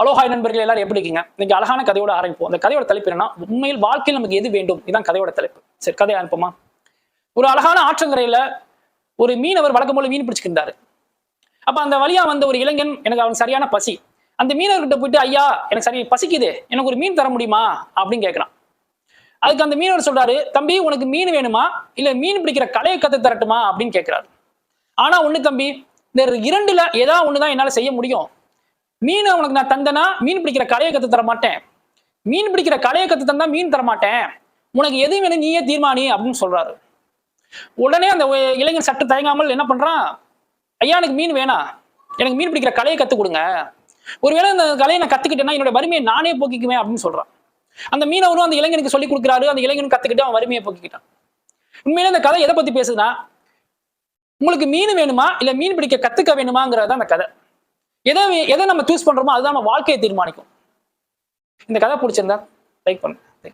Hello hi நண்பர்கள் எல்லாரும் எப்படி இருக்கீங்க? இன்னைக்கு அழகான கதையோட ஆரம்பிப்போம். அந்த கதையோட தலைப்பு என்னன்னா உண்மையில் வாழ்க்கையில் நமக்கு எது வேண்டும்? இதுதான் கதையோட தலைப்பு. சரி கதை அனுப்புமா? ஒரு அழகான ஆற்றங்கரையில ஒரு மீனவர் வழக்கம் போல மீன் பிடிச்சிருந்தாரு அப்ப அந்த வழியா வந்த ஒரு இளைஞன் எனக்கு அவனுக்கு சரியான பசி. அந்த மீனவர்கிட்ட போயிட்டு ஐயா எனக்கு சரி பசிக்குது. எனக்கு ஒரு மீன் தர முடியுமா? அப்படின்னு கேட்கறான் அதுக்கு அந்த மீனவர் சொல்றாரு தம்பி உனக்கு மீன் வேணுமா? இல்ல மீன் பிடிக்கிற கலையை கத்து தரட்டுமா? அப்படின்னு கேட்கிறாரு ஆனா ஒண்ணு தம்பி இந்த இரண்டுல ஏதாவது ஒண்ணுதான் என்னால செய்ய முடியும். மீனை உனக்கு நான் தந்தனா? மீன் பிடிக்கிற கலையை கத்து தர மாட்டேன். மீன் பிடிக்கிற கலையை கத்து தந்தா மீன் தர மாட்டேன். உனக்கு எது வேணும் நீயே தீர்மானி அப்படின்னு சொல்றாரு. உடனே அந்த ஒ- இளைஞன் சற்று தயங்காமல் என்ன பண்றான்? ஐயா எனக்கு மீன் வேணாம் எனக்கு மீன் பிடிக்கிற கலையை கத்து கொடுங்க. ஒருவேளை அந்த கலையை நான் கத்துக்கிட்டேன்னா என்னோட வறுமையை நானே போக்கிக்குவேன் அப்படின்னு சொல்றான். அந்த மீனவரும் அந்த இளைஞனுக்கு சொல்லி கொடுக்குறாரு. அந்த இளைஞனும் கத்துக்கிட்டு அவன் வறுமையை போக்கிக்கிட்டான். உண்மையிலே அந்த கதை எதை பத்தி பேசுதுன்னா உங்களுக்கு மீன் வேணுமா? இல்ல மீன் பிடிக்க கத்துக்க வேணுமாங்கிறது தான் அந்த கதை. எதை எதை நம்ம சூஸ் பண்றோமோ அதுதான் நம்ம வாழ்க்கையை தீர்மானிக்கும். இந்த கதை பிடிச்சிருந்தா லைக் பண்ணுங்க.